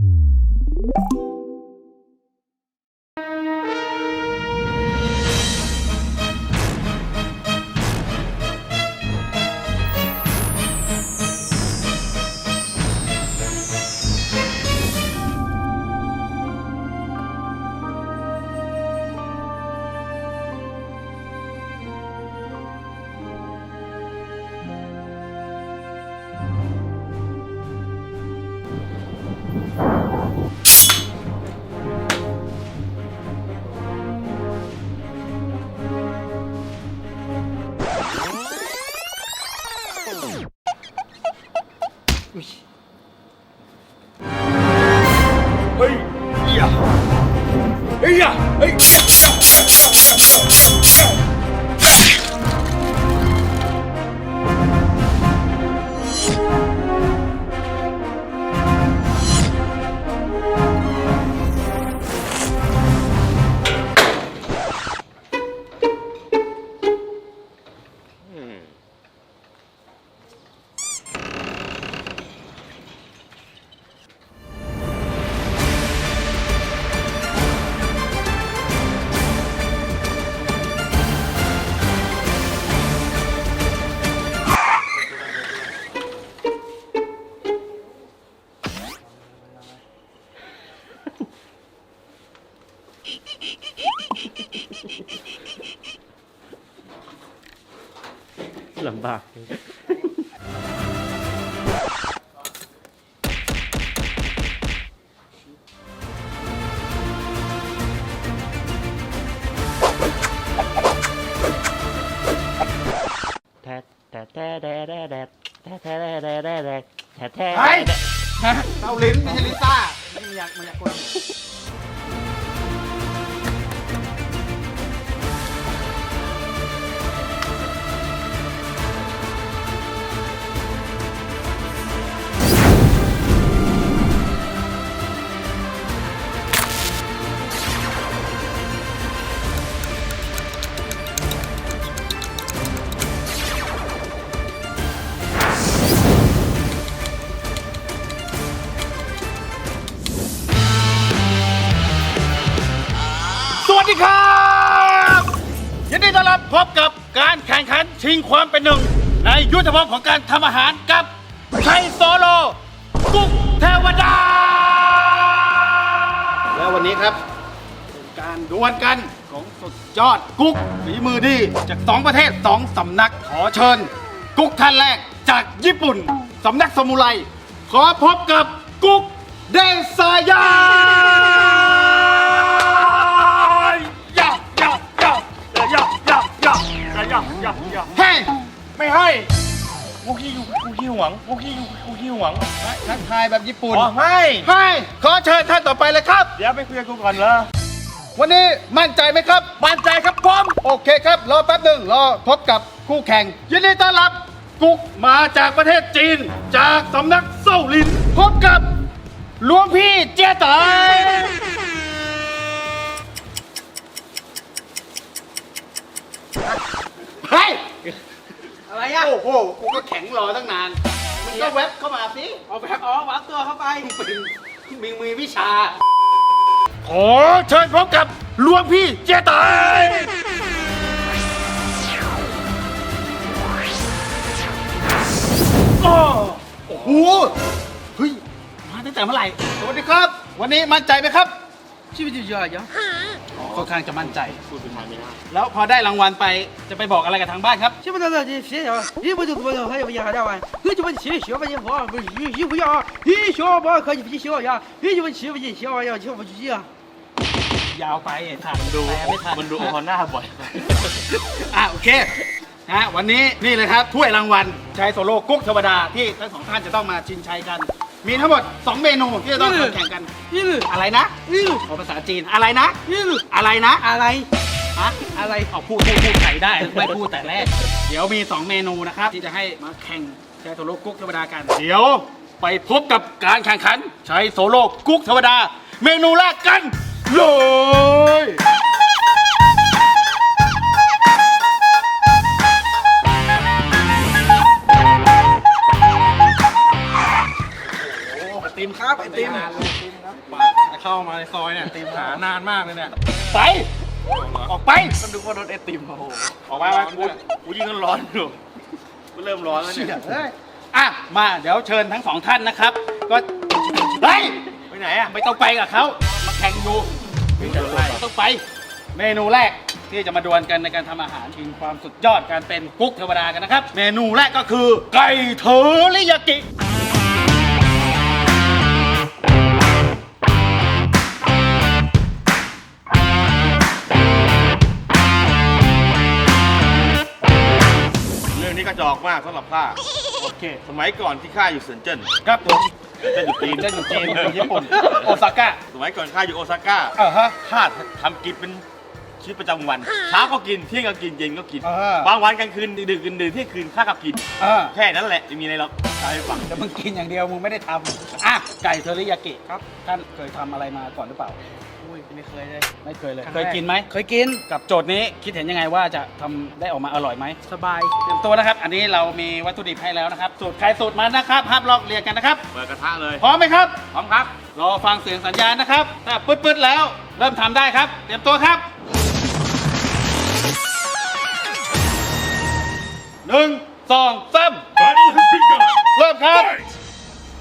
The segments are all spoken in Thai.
you ลำบากแท้แท้แท้แท้แท้แท้แท้แท้แท้แท้แท้แท้แท้แท้เฮ้าลิ้นไม่ใช่ลิซ่านี่อยากมันอยากกว ชิงความเป็นหนึ่ง ในยุทธภพของการทำอาหารกับชัยโซโล กุ๊กเทวดา แล้ววันนี้ครับเป็นการดวลกันของสุดยอดกุ๊กฝีมือดี จากสองประเทศสองสำนักขอเชิญ กุ๊กท่านแรกจากญี่ปุ่นสำนักสมุไรขอพบกับกุ๊ก ขี้หวังกูขี้กูขี้หวังทักทายแบบญี่ปุ่นขอให้ ให้ ขอเชิญท่านต่อไปเลยครับ เดี๋ยวไปคุยกับกูก่อนเลยวันนี้มั่นใจไหมครับ มั่นใจครับผม โอเคครับ รอแป๊บหนึ่งรอพบกับคู่แข่ง ยินดีต้อนรับ กุ๊กมาจากประเทศจีน จากสำนักเซาลิน พบกับหลวงพี่เจ๊ต๋ยเฮ้ยอะไรอะ โอ้โห กูก็แข็งรอตั้งนาน ก็เว็บเข้ามาสิเอาแบบอ๋อวาบตัวเข้าไปมืงมีวิชา ขอเชิญพบกับลวงพี่เจตายโอ้โหเฮ้ย มาตั้งแต่เมื่อไหร่ สวัสดีครับ วันนี้มั่นใจไหมครับ ชื่อวิทยาเยอะ ค่อนข้างจะมั่นใจ พูดเป็นไทยไม่ได้ แล้วพอได้รางวัลไปจะไปบอกอะไรกับทางบ้านครับ 记不得了，你写下，一不就多少，还有一下两万，你就问七学吧，你好，不是一一不要，一学吧可以不学呀，一就问七不进学呀，学不去呀。 ยาวไปไอ้ท่าน ดู แปลไม่ทัน มันดูโอฮอน่าบ่อย อ่ะโอเคนะวันนี้นี่เลยครับถ้วยรางวัลชัยโซโล่กุ๊กเทวดาที่ทั้งสองท่านจะต้องมาชิงชัยกัน มีทั้งหมด 2 เมนูที่จะต้องแข่งกันยืออะไรนะยือขอภาษาจีนอะไรนะยืออะไรนะอะไรฮะอะไรเอาพูดพูดพูดใส่ได้ไม่พูดแต่แรก เดี๋ยวมี 2 เมนูนะครับ ที่จะให้มาแข่งใช้โซโลกุ๊กธรรมดากัน เดี๋ยวไปพบกับการแข่งขันใช้โซโลกุ๊กธรรมดา เมนูแรกกันเลย ติมขั้นครับไอติมเข้ามาในซอยเนี่ยตีมหานานมากเลยเนี่ยไปออกไปก็นึกว่ารถไอติมโอ้โหออกมาไปกูกูยิ่งร้อนอยู่กูเริ่มร้อนแล้วเนี่ยเฮ้ยอะมาเดี๋ยวเชิญทั้งสองท่านนะครับ ก็เฮ้ยไปไหนอะไม่ต้องไปกับเขามาแข่งอยู่ไม่ต้องไป เมนูแรกที่จะมาดวลกันในการทำอาหารชิงความสุดยอดการเป็นกุ๊กเทวดากันนะครับ เมนูแรกก็คือไก่เทอริยากิ เรื่องนี้กระจอกมากสำหรับข้าโอเค สมัยก่อนที่ข้าอยู่เซินเจิ้นครับผมเจิ้นอยู่จีนจะอยู่จีนอยู่ญี่ปุ่น โอซาก้าสมัยก่อนข้าอยู่โอซาก้าเออฮะ ข้าทำกินเป็น ชีวิตประจำวันเช้าก็กินเที่ยงก็กินเย็นก็กินเออ บางวันกลางคืนดึกๆดื่นๆเที่ยงคืนข้าก็กิน เออแค่นั้นแหละจะมีอะไรหรอกใช่ฟังแต่มึงกินอย่างเดียวมึงไม่ได้ทำอะไก่เทอริยากิครับ ท่านเคยทำอะไรมาก่อนหรือเปล่า อุ้ยไม่เคยเลย ไม่เคยเลย ครั้งเคแรกยกินไหมเคยกินกับโจทย์นี้คิดเห็นยังไงว่าจะทำได้ออกมาอร่อยไหมสบาย เตรียมตัวนะครับ อันนี้เรามีวัตถุดิบให้แล้วนะครับ สูตรใครสูตรมันนะครับภาพลอกเรียงกันนะครับ เปิดกระทะเลยพร้อมไหมครับ พร้อมครับ รอฟังเสียงสัญญาณนะครับ ถ้าปื๊ดๆแล้ว เริ่มทำได้ครับ เตรียมตัวครับ นึ่งสองสามเริ่มครับ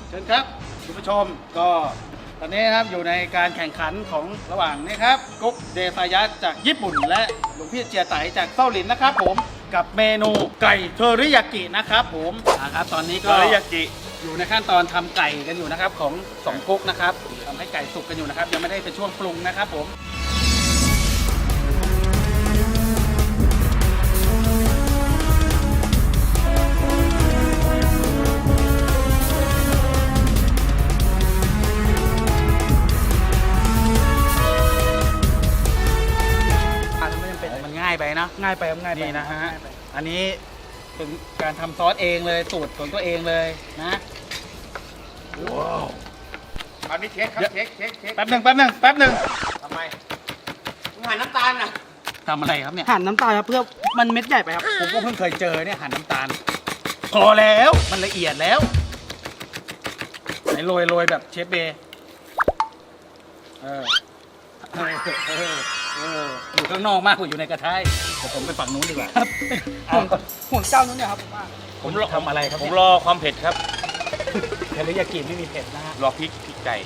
เชิญครับคุณผู้ชมก็ตอนนี้นะครับอยู่ในการแข่งขันของระหว่างนี่ครับกุ๊กเดซายะจากญี่ปุ่น และหลวงพี่เจียไตจากเต้าหลินนะครับผมกับเมนูไก่เทอริยากินะครับผมนะครับตอนนี้เทก็อริยากิอยู่ในขั้นตอนทำไก่กันอยู่นะครับของสองกุ๊กนะครับทำให้ไก่สุกกันอยู่นะครับยังไม่ได้เป็นช่วงปรุงนะครับผม นง่ายไปนะง่ายไปครับง่ายไปนี่นะฮะ ง่ายไปอันนี้เป็นการทำซอสเองเลยสูตรของตัวเองเลยนะ อันนี้เช็คครับเช็คเช็คเช็คแป๊บหนึ่งแป๊บหนึ่งแป๊บหนึ่งทำไมมึงหั่นน้ำตาลน่ะทำอะไรครับเนี่ย หั่นน้ำตาลครับเพื่อมันเม็ดใหญ่ไปครับ ผมก็เพิ่งเคยเจอเนี่ยหั่นน้ำตาล พอแล้วมันละเอียดแล้วไหนโรยโรยแบบเชฟเบย์เออเออเออเอออยู่ข้างนอกมากกว่าอยู่ในกระทะเดี๋ยวผมไปฝั่งนู้นดีกว่าห่วงห่วงเจ้านู้นเนี่ยครับผมว่าผมทำอะไรครับผมเนี่ยรอความเผ็ดครับเทริยากิไม่มีเผ็ดนะฮะรอพริกพริกไก่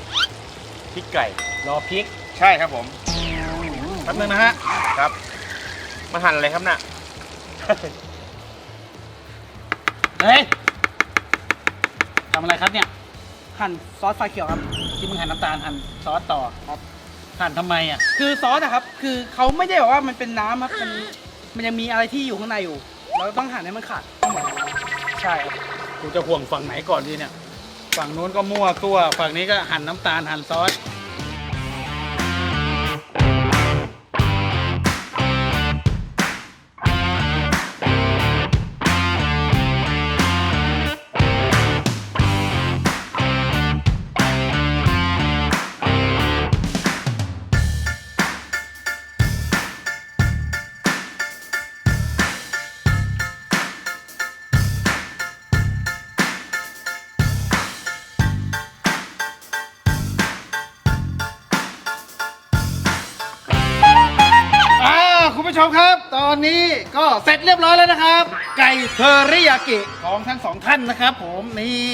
พริกไก่ รอพริกใช่ครับผมแป๊บนึงนะฮะครับมาหั่นอะไรครับน่ะเฮ้ยทำอะไรครับเนี่ย หั่นซอสไฟเขียวครับ ที่มึงหั่นน้ำตาลหั่นซอสต่อครับหั่นทำไมอะ คือซอสนะครับ คือเขาไม่ได้บอกว่ามันเป็นน้ำครับ มัน มันยังมีอะไรที่อยู่ข้างในอยู่ เราต้องหั่นให้มันขาดทั้งหมดใช่ครับกูจะห่วงฝั่งไหนก่อนดีเนี่ย ฝั่งนู้นก็มั่วตัวฝั่งนี้ก็หั่นน้ำตาลหั่นซอส อริยากิของทั้งสองท่านนะครับผมนี่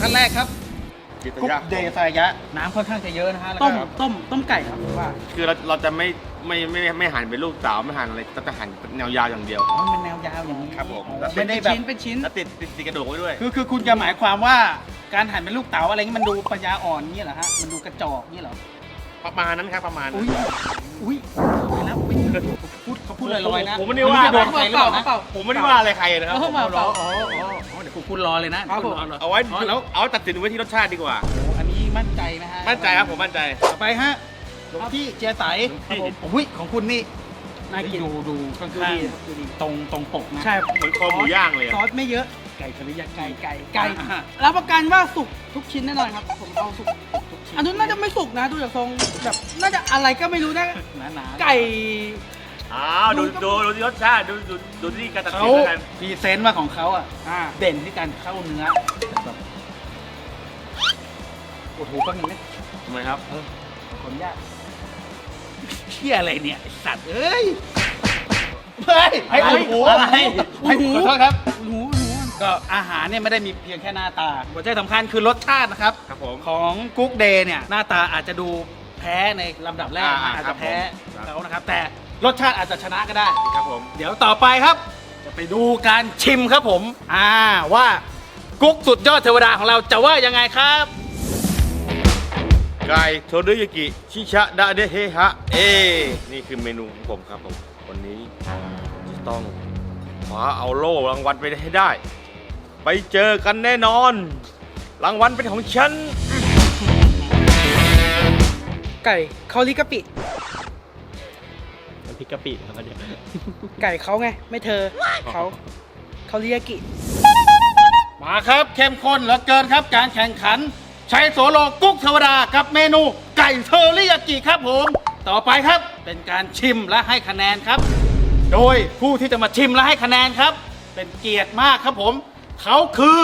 ท่านแรกครับจิตกุ๊กยาเดซายะ น้ำค่อนข้างจะเยอะนะฮะแล้วต้ก็มต้มต้มไก่ครับผมว่า คือเราเราจะไม่ ไม่ไม่ไม่ไม่หั่นเป็นลูกเต๋าไม่หั่นอะไรเราจะหั่นเป็นแนวยาวอย่างเดียว มันเป็นแนวยาวอย่างนี้ครับผมอ๋อแล้วไม่ได้เป็นแบบชิ้นเป็นชิ้น แล้วติดติดติดกระดูกไว้ด้วย คือคือคุณจะหมายความว่าการหั่นเป็นลูกเต๋าอะไรเงี้ยมันดูปัญญาอ่อนเงี้ยเหรอฮะมันดูกระจอกเงี้ยเหรอประมาณนั้นครับประมาณนั้นอุ้ยอุ้ยไปแล้วไปพูดเขาพูดลอยๆนะผมไม่ได้ว่าโดนใครหรือเปล่านะเปล่าผมไม่ได้ว่าอะไรใครนะครับ เออผมเปล่าอ๋ออ๋ออ๋ออ๋อเดี๋ยวคุณคุณรอเลยนะครับผม คุณรอเอาไว้อ๋อแล้วเอาตัดสินไว้ที่รสชาติดีกว่า อันนี้มั่นใจนะฮะมั่นใจครับผมมั่นใจ ต่อไปฮะ หลวงพี่เจียไตครับผมอุ้ยของคุณนี่น่ากินดูดูข้างดูดีครับดูดีๆตรงตรงปกนะใช่เหมือนคอหมูย่างเลยซอะอสไม่เยอะไก่ทะเลยาไก่ไก่ไก่ไก่อ่าฮะรับประกันว่าสุกทุกชิ้นแน่นอนครับ ผมเอาสุกทุกชิ้นอันนู้นน่าจะไม่สุกนะดูจากทรงแบบน่าจะอะไรก็ไม่รู้นะหนาๆไก่อ้าวดูดูดูที่รสชาติดูดูดูที่การตัดเขาสินแล้วกันพรีเซนต์ว่าของเขาอะอ่าเด่นที่การเข้าเนื้อแบบปวดหูบ้างนึงไหมทำไมครับขออนุญาต เชี่ยอะไรเนี่ยไอ้สัตว์เอ้ยเฮ้ยให้ปวดหูอะไรให้ขอโทษครับหนูหนูก็อาหารเนี่ยไม่ได้มีเพียงแค่หน้าตาหัวใจสำคัญคือรสชาตินะครับ ครับผม ของกุ๊กเดย์เนี่ยหน้าตาอาจจะดูแพ้ในลำดับแรกอ่าอาจครัจะบแพ้ผมเขานะครับ แต่รสชาติอาจจะชนะก็ได้ ครับผม เดี๋ยวต่อไปครับ จะไปดูการชิมครับผม อ่าว่ากุ๊กสุดยอดเทวดาของเราจะว่ายังไงครับ ไก่โทริยากิ ชิชะดาเดเฮฮะ เอ นี่คือเมนูของผมครับผม วันนี้จะต้องคว้าเอาโล่รางวัลไปให้ได้ ไปเจอกันแน่นอน รางวัลเป็นของฉัน ไก่เขาลิกะปิ มันพิกกะปิครับเนี่ยไก่เขาไง ไม่เธอเขาเขาลิยากิ มาครับเข้มข้นเหลือเกินครับการแข่งขัน ใช้โสโลกุ๊กเทวดากับเมนูไก่เทอริยากิครับผม ต่อไปครับเป็นการชิมและให้คะแนนครับ โดยผู้ที่จะมาชิมและให้คะแนนครับ เป็นเกียรติมากครับผม เขาคือ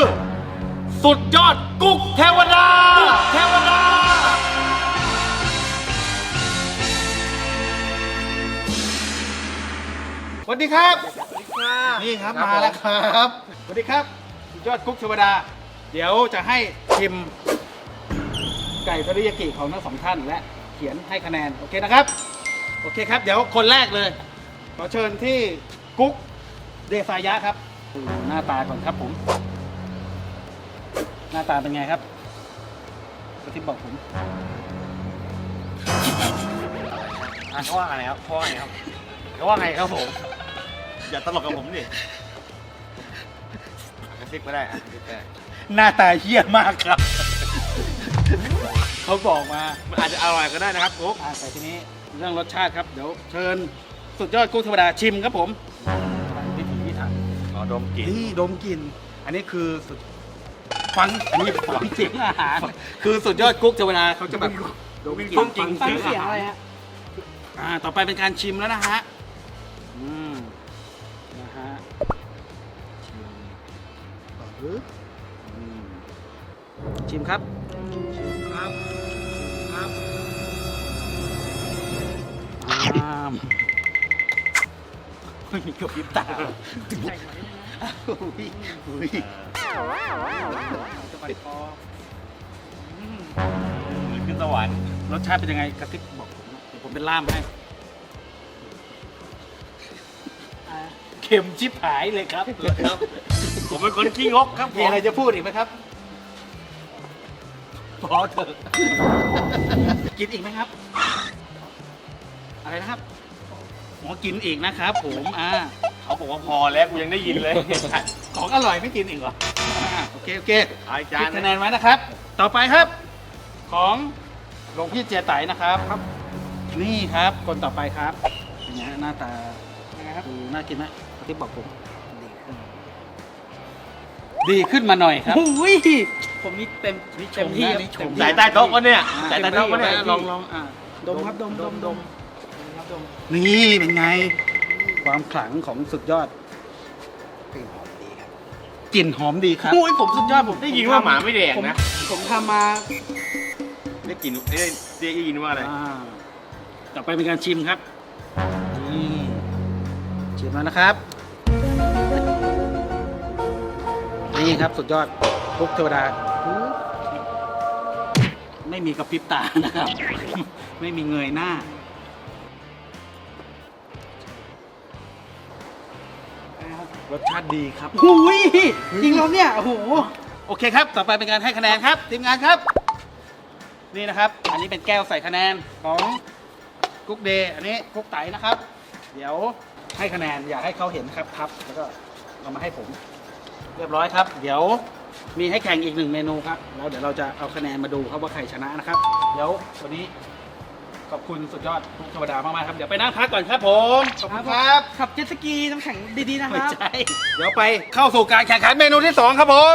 สุดยอดกุ๊กเทวดาเทวดา สวัสดีครับ นี่ครับครับมาแล้วครับ สวัสดีครับสุดยอดกุ๊กเทวดา เดี๋ยวจะให้ชิม ไก่ทอริยากิของทั้งสองท่านและเขียนให้คะแนน โอเคนะครับ โอเคครับ เดี๋ยวคนแรกเลย ขอเชิญที่กุ๊กเดซายะครับดูหน้าตาก่อนครับผม หน้าตาเป็นไงครับกระทิบบอกผมอะเขาว่าไงครับเขาว่าไงครับเขาว่าไงครับผม อย่าตลกกับผมดิกระซิบก็ได้อะกระซิบก็ได้ หน้าตาเหี้ยมากครับ เขาบอกมามันอาจจะอร่อยก็ได้นะครับกุ๊กอ่าแต่ทีนี้เรื่องรสชาติครับเดี๋ยวเชิญสุดยอดกุ้งธรรมดาชิมครับผมพิถีพิถันขอดมกลิ่นนี่ดมกลิ่นอันนี้คือสุดฟังอันนี้ฟังเสียงอาหารคือสุดยอดกุ๊กเทวดาเขาจะแบบดมกลิ่นจริงฟังเสียงอะไรฮะอ่าต่อไปเป็นการชิมแล้วนะฮะอืมนะฮะชิมปึ๊บอืมชิมครับชิมครับครับามไม่มีกระพริบตาอุ้ยอุ้ยจะไปคออืมเหมือนขึ้นสวรรค์รสชาติเป็นยังไงกระติบบอกผมนะเดี๋ยวผมเป็นล่ามให้อ่าเค็มชิบหายเลยครับผมเป็นคนขี้งกครับผมีมอะไรจะพูดอีกไหมครับ พอเถอะกินอีกไหมครับ อะไรนะครับ หมอกินอีกนะครับผมอ่าเขาบอกว่าพอแล้วกูยังได้ยินเลยของอร่อยไม่กินอีกเหรออ่าโอเคโอเคอาจาคิรดย์คะแนนไว้นะครับ ต่อไปครับ ของหลวงพี่เจียไตนะครับครับ นี่ครับคนต่อไปครับเป็นไงฮะหน้าตานะครับดูน่ากินไหมกระติบบอกผมดีขึ้นมาหน่อยครับโอ้ยผมนี่เต็มนี่ชเต็มมที่นะครับนี่ชม เต็มที่สายใต้โต๊ะก็เนี่ยอ่าสายใต้โต๊ะก็เนี่ยลองลองอ่าดมครับดมดมดมครับดม นี่เป็นไง ความขลังของสุดยอดกลิ่นหอมดีครับโอ้ยผมสุดยอดผมได้ยินว่าหมาไม่แดกผมนะ ผมทำมาได้กลิ่นได้ได้ยินว่าอะไร อ่าต่อไปเป็นการชิมครับนี่ชิมแล้วนะครับ นี่ครับสุดยอดทุกเทวดา ไม่มีกระพริบตานะครับ ไม่มีเงยหน้า รสชาติดีครับ หุยจริงแล้วเนี่ยโอ้โหโอเคครับ ต่อไปเป็นการให้คะแนนครับทีมงานครับ นี่นะครับ อันนี้เป็นแก้วใส่คะแนนของกุ๊กเดย์อันนี้กุ๊กไตนะครับ เดี๋ยวให้คะแนนอยากให้เขาเห็นครับครับแล้วก็เอามาให้ผม เรียบร้อยครับ เดี๋ยวมีให้แข่งอีกหนึ่งเมนูครับ แล้วเดี๋ยวเราจะเอาคะแนนมาดูครับว่าใครชนะนะครับ เดี๋ยววันนี้ ขอบคุณสุดยอดทุกเทวดามากๆครับ เดี๋ยวไปนั่งพักก่อนครับผม ขอบคุณครับ ขับเจ็ตสกีน้ำแข็งดีๆนะคไม่รับ ใช่เดี๋ยวไปเข้าสู่การแข่งขันเมนูที่ 2 ครับผม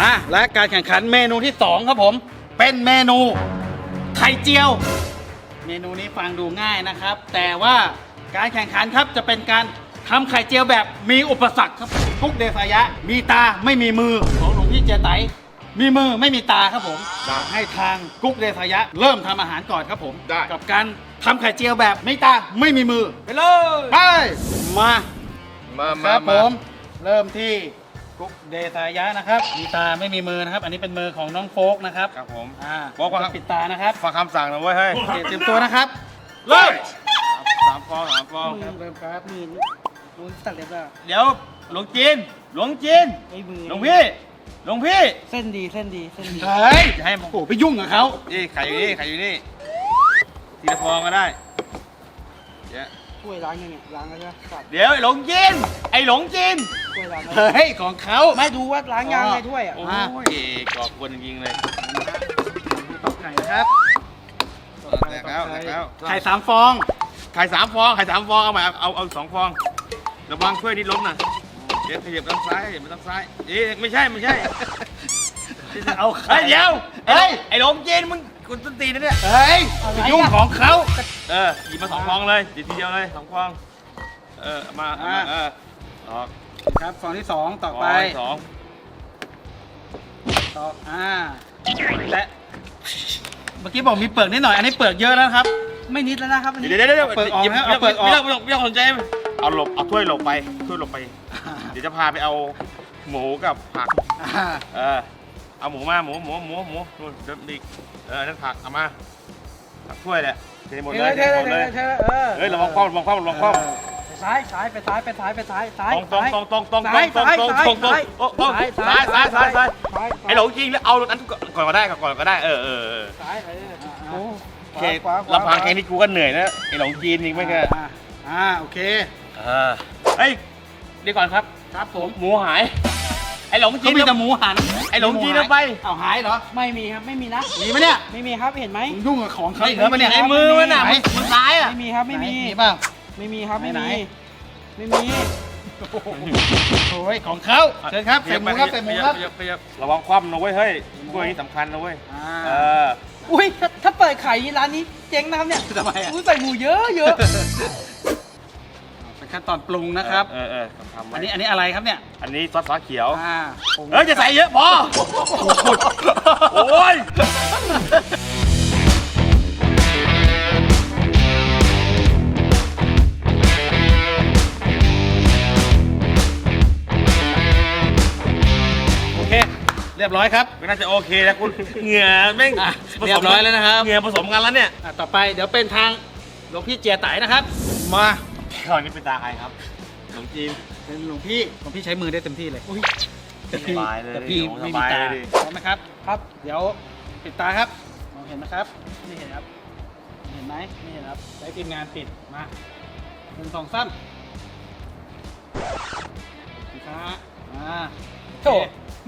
อะ และการแข่งขันเมนูที่สองครับผม เป็นเมนูไข่เจียว เมนูนี้ฟังดูง่ายนะครับ แต่ว่าการแข่งขันครับจะเป็นการทำไข่เจียวแบบมีอุปสรรคครับกุ๊กเดสายะ มีตาไม่มีมือของหลวงพี่เจไต มีมือไม่มีตาครับผมได้ให้ทางกุ๊กเดสายะ เริ่มทำอาหารก่อนครับผม ได้ กับการทำไข่เจียวแบบไม่ตาไม่มีมือ ไปเลย ไป มา มาคมารับผมาม เริ่มที่กุ๊กเดสายะนะครับ มีตาไม่มีมือนะครับ อันนี้เป็นมือของน้องโฟกนะครับครับผมอ่าบอกว่าปิดตานะครับฟังคำสั่งนะเว้ยเฮ้ยโอเคเตรียมตัวนะครับ เริ่มสามฟองสามฟองครับเริ่มครับมือมือตัดเล็บแล้วเดี๋ยวหลวงจีนหลวงจีนไอ้มือหลวงพี่ หลวงพี่เส้นดีเส้นดีเส้นดี เฮ้ยอย่าให้ผมโอ้ไปยุ่งกับเขานี่ไข่อยู่นี่ไข่อยู่นี่ทีละฟองก็ได้เดี๋ยวถ้วยล้างยังเนี่ยล้างแล้วใช่ไหมตัดเดี๋ยวไอ้หลงจีนไอ้หลงจีนถ้วยล้างแล้วเฮ้ยของเขาไม่ดูว่าล้างยังในถ้วยอะโอ้อะยก่อกวนจริงๆเลยตอกไข่นะครับแตกแล้วแตกแล้วไข่สามฟองไข่สามฟองไข่สามฟองเอาใหม่เอาเอาเอาสองฟองระวังถ้วยนี้ล้มนะ เดี๋ยวขยับด้านซ้ายขยับไปด้านซ้ายเอ๊ะไม่ใช่ไม่ใช่เอาเฮ้ไข่ยเดี๋ยวเฮ้ยไอ้หลงจีนมึงกุนต้นตีนนะเนี่ยเฮ้ยไปยุ่งของเขาเออหยิบมาสองฟองเลยหยิบทีเดียวเลยสองฟองเออเอามาเอามาเออออกครับฟองที่สองต่อไปฟงสองต่ออ่าและเมื่อกี้บอกมีเปลือกนิดหน่อยอันนี้เปลือกเยอะแล้วนะครับ ไม่นิดแล้วนะครับอันนี้เดี๋ยวเดี๋ยวเดี๋ยวเอาเปลือกออกหยิบนะเอาเปลือกออก ไม่ต้องไม่ต้องไม่ต้องสนใจเอาหลบเอาถ้วยหลบไปถ้วยหลบไปเดี๋ยวจะพาไปเอาหมูกับผัก อ่าเออ เอาหมูมาหมูหมูหมูหมูนู่นเดิมดิกเออนั่นผักเอามาผักถ้วยแหละเทหมดเทเลยเทเทหมดเทเลยเทเออเฮ้ยระวังคว่ำระวังคว่ำระวังคว่ำไปซ้ายซ้ายไปซ้ายไปซ้ายไปซ้ายซ้ายตรงตรงตรงตรงตรงซ้ายตรงซ้ายตรงซ้ายตรงตรงซ้ายตรงซ้ายซ้ายซ้ายซ้ายซ้ายไอ้หลงจริงแล้วเอารถนั้นก่อนก็ได้ก่อนก็ได้เออเออเออซ้ายเออโอ้โอเคลำพังแค่นี้กูก็เหนื่อยนะไอ้หลงจีนนี่ไม่แค่อ่าอ่าโอเคเออเฮ้ยเดี๋ยวก่อนครับครับผมหมูหาย ไอ้หลงจีเขานมีเอาแต่หมูหันไอ้หลงจีนเอาไปเอาหายเหรอไม่มีครับไม่มีนะมีไหมเนี่ยไม่มีครับเห็นไหม มึงยุ่งกับของเขาอีกแล้วปะเนี่ย ไอ้มือมันน่ะไหมันมันซ้ายอะ ไม่มีครับไม่มี ไหนเปล่า ไม่มีครับไม่ไหน มี ไม่มีโอ้ยของเขาเชิญครับใส่หมูครับใส่หมูครับขยัขยับระวังคว่ำนะเว้ยเฮ้ยพวกนี้สำคัญนะเว้ยอ่า เอออุ้ยถ้าถ้าเปิดขายร้านนี้เจ๊งนะครับเนี่ยทำไมอะอุ้ยใส่หมูเยอะเยอะเป็น ขั้นตอนปรุงนะครับ เออเออทำไว้อันนี้อันนี้อะไรครับเนี่ย อันนี้ซอสฟ้าเขียว อ่าปรุงเฮ้ยจะใส่เยอะพอโอ้ยโอเค เรียบร้อยครับ ไม่น่าจะโอเคนะคุณเหงื่อแม่งอะผสมเรียบร้อยแล้วนะครับ เหงื่อผสมกันแล้วเนี่ย อะต่อไปเดี๋ยวเป็นทางหลวงพี่เจียไตนะครับ มา ก่อนนี้เป็นตาใครครับหลงจีนเป็นหลวงพี่หลวงพี่ใช้มือได้เต็มที่เลยแต่พี่สบายเลยแต่พี่โอ้ไม่สมีบายตาเลยดิ พร้อมไหมครับ ครับ เดี๋ยวปิดตาครับมองเห็นไหมครับไม่เห็นครับ เห็นไหมไม่เห็นครับใช้ทีมงานปิดมาหนึ่งสองสามครับอ่าโถ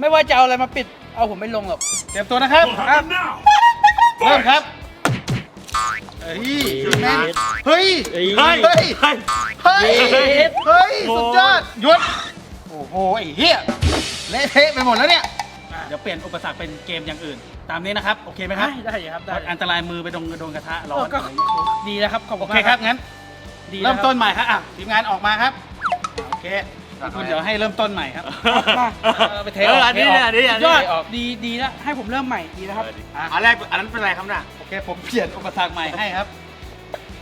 ไม่ว่าจะเอาอะไรมาปิด เอาผมไม่ลงหรอกเตรียมตัวนะครับครับ เริ่มครับ เฮ้ยแม่นเฮ้ย เฮ้ย เฮ้ย เฮ้ย เฮ้ย เฮ้ย เฮ้ย สุดยอดหยุด โอ้โห ไอ้เหี้ยเละเทะไปหมดแล้วเนี่ย อะเดี๋ยวเปลี่ยนอุปสรรคเป็นเกมอย่างอื่น ตามนี้นะครับ โอเคไหมครับ ได้ได้ครับได้อันตรายมือไปโดนโดนกระทะร้โอ้อนก็ดีแล้วครับขอบโอคุณเคมากครับ งั้น ดีเริ่มแล้วคบต้นใหม่ครับอะทีมงานออกมาครับ โอเคคุณเดี๋ยวให้เริ่มต้นใหม่ครับมาเออไปเทเออออกอันนี้เทเนี่ยออัอกนนี้อันยนี้อดออกดีดีแล้วให้ผมเริ่มใหม่ดีนะครับอะอันแรกอันนั้นเป็นอะไรครับน่ะโอ เคผมเปลี่ยนอุปสรรคใหม่ให้ครับ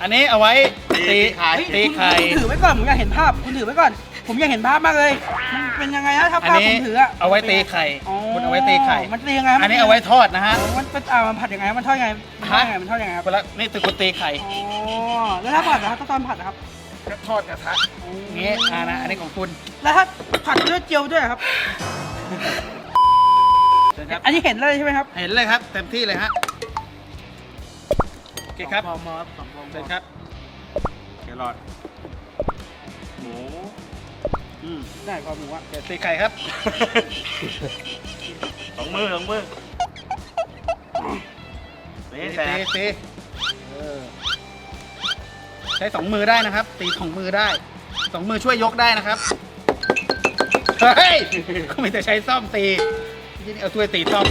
อันนี้เอาไว้ตีตีไข่เฮ้ยตีคุณไข่คุณถือไว้ก่อนผมอยากเห็นภาพ คุณถือไว้ก่อน ผมอยากเห็นภาพมากเลยมันเป็นยังไงฮะถ้าอันภาพนี้ผมถืออะเอาไว้ตีไข่อ๋อคุณเอาไว้ตีไข่มันตียังไงครับอันนี้เอาไว้ทอดนะฮะอ๋อมันเป็นอ่ามันผัดยังไงมันทอดยังไงมันทอดยังไงมันทอดยังไงครับเวลานี่คือคุณตีไข่อ๋อแล้วถ้าผัดนะครับถ้าตอนผัดนะครับก็ทอดกระทะอย่างงี้อ่านะอันนี้ของคุณแล้วถ้าผัดด้วยเจียวด้วยครับเชิญครับอันนี้เห็นเลยใช่ไหมครับ เห็นเลยครับเต็มที่เลยฮะโอ เคครับพอมอสองพอมเชิญครับแครอทหมูอืมได้พอหมูอะเดี๋ยวตีไข่ครับ สองมือสองมือนี่ตีแต่ตีตีเออใช้สองมือได้นะครับ ตีสองมือได้สองมือช่วยยกได้นะครับเฮ้ยก็มีแต่ใช้ซ่อมตียี่นี่เอาถ้วยตีต้อม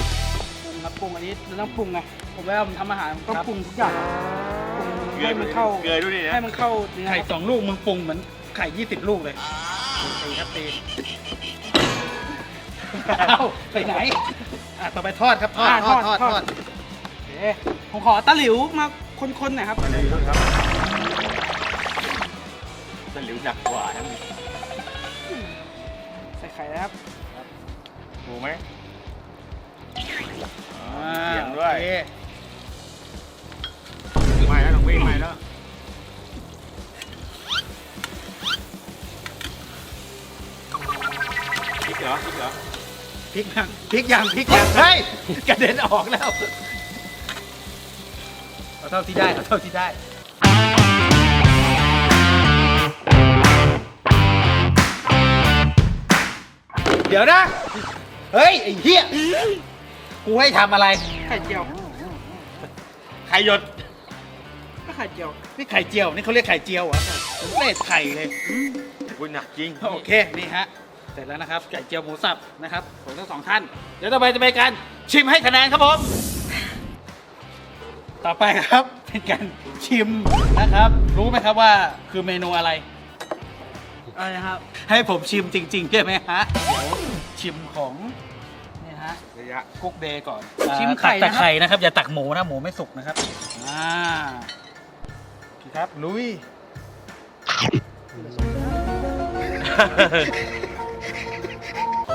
ครับปรุงอันนี้เราต้องปรุงไง ผมเวลาผมทำอาหารผมต้องครับปรุงทุกอย่างปรุงเกลือให้มันเข้าเกลือด้วยนี่นะให้มันเข้าเนื้อไข่สองลูกมึงปรุงเหมือนไข่ยี่สิบลูกเลยตีครับตีเอาไปไหน อะต่อไปทอดครับทอดอ่าทอดทอดทอดโอเคผมขอตะหลิวมาคนๆหน่อยครับตะหลิวครับตะหลิวหนักกว่าทั้งนี้ใส่ไข่นะครับถูกไหมอ่าเสียงด้วย โอเค ไม่แล้วน้องวิ่งไม่แล้วพริกเหรอพริกเหรอพริกยังพริกยังพริกยังเฮ้ยกระเด็นออกแล้วเอาเท่าที่ได้เอาเท่าที่ได้เดี๋ยวนะ เฮ้ย ไอ้เหี้ย กูให้ทำอะไร ไข่เจียวไข่หยดก็ ไข่เจียว นี่ไข่เจียว นี่เขาเรียกไข่เจียวเหรอผมเศษไข่เลยอุ้ยหนักจริงโอเค นี่ฮะ เสร็จแล้วนะครับไก่เจียวหมูสับนะครับผมทั้งสองท่าน เดี๋ยวต่อไปจะเป็นการชิมให้คะแนนครับผม ต่อไปครับ เป็นการชิมนะครับ รู้ไหมครับว่าคือเมนูอะไร อะไรนะครับ ให้ผมชิมจริงๆใช่ไหมฮะ เดี๋ยวชิมของนี่ฮะ ระยะ กุ๊กเดย์ก่อนชิมอ่าไข่ตักแต่นะครับไข่นะครับ อย่าตักหมูนะ หมูไม่สุกนะครับ อ่าโอเคครับลุย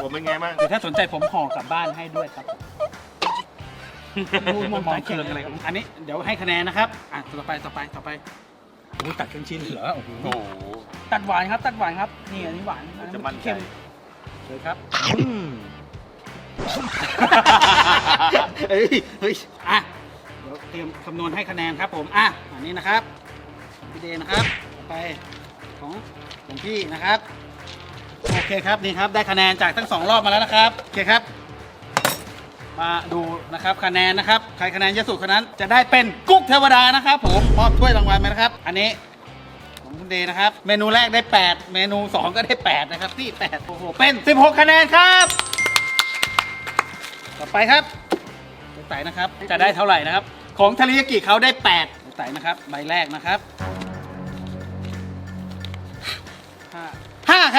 ผมเป็นไงบ้างหรือถ้าสนใจผมห่อกลับบ้านให้ด้วยครับมูมมองเคิงอะไรครับอันนี้เดี๋ยวให้คะแนนนะครับ อะต่อไปต่อไปต่อไปโอ้ตัดเป็นชิ้นเหรอโอ้โหโอ้โหตัดหวานครับตัดหวานครับ นี่อันนี้หวานอันนั้นจะมั่นใจเค็มเลยครับอืมเฮ้ยเฮ้ยอะเดี๋ยวเตรียมคำนวณให้คะแนนครับผมอะอันนี้นะครับ พี่เดย์นะครับไปของของพี่นะครับ โอเคครับนี่ครับได้คะแนนจากทั้งสองรอบมาแล้วนะครับโอเคครับ มาดูนะครับคะแนนนะครับ ใครคะแนนเยอะสุดคนนั้น จะได้เป็นกุ๊กเทวดานะครับ ผมมอบถ้วยรางวัลมานะครับ อันนี้ของคุณเดย์นะครับ เมนูแรกได้ 8 เมนู 2 ก็ได้ 8 นะครับที่8โอ้โหเป็น 16 คะแนนครับ ต่อไปครับไต่นะครับจะได้เท่าไหร่นะครับ ของทาริยากิเขาได้8เจ๊ไต่นะครับใบแรกนะครับ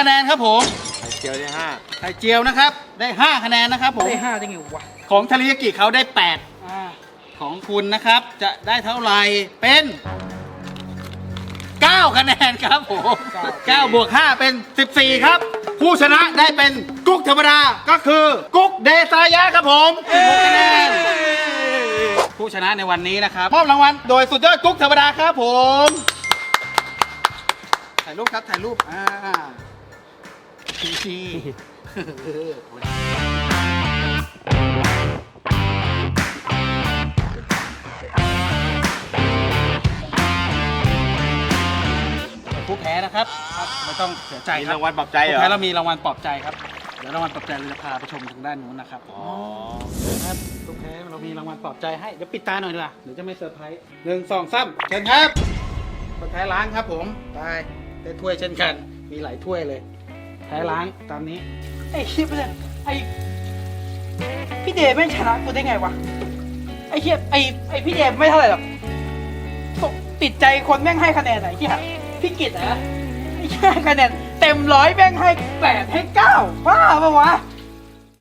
คะแนนครับผมไข่เจียวได้ห้าไข่เจียวนะครับ ได้5คะแนนนะครับผมได้ห้าได้ไงวะของทาริยากิเขาได้อ่า8ของคุณนะครับ จะได้เท่าไหร่เป็น9คะแนนครับผม9บวก5เป็น14ครับ ผู้ชนะได้เป็นกุ๊กธรรมดาก็คือกุ๊กเดซายะครับผม16คะแนนผู้ชนะในวันนี้นะครับมอบรางวัลโดยสุดยอดกุ๊กธรรมดาครับผม ถ่ายรูปครับ ถ่ายรูปอ่า ชีชีผู้แพ้นะครับครับไม่ต้องเสียใจมีครับรางวัลปลอบใจเหรผู้อแพ้เรามีรางวัลปลอบใจครับเดี๋ยวรางวัลปลอบใจเราจะพาไปชมทางด้านนู้นนะครับอ๋อครับผู้แพ้เรามีรางวัลปลอบใจให้เดี๋ยวปิดตาหน่อยดีกว่าเดี๋ยวจะไม่เซอร์ไพรส์หนึ่งสองสามเชิญครับคนแพ้ล้างครับผมไปได้ถ้วยเช่นกัน มีหลายถ้วยเลย แพ้ล้างตามนี้ ไอ้เฮียเนี่ยไอ้พี่เดชไม่งชนะกูได้ไงวะ ไอ้เฮียไอ้ไอ้พี่เดชไม่เท่าไหร่หรอกตกติดใจคนแม่งให้คะแนนไหนที่หพี่กิตนะไอ้เหี้ยคะแนนเต็มร้อยแม่งให้แปดให้เก้าบ้าปะวะ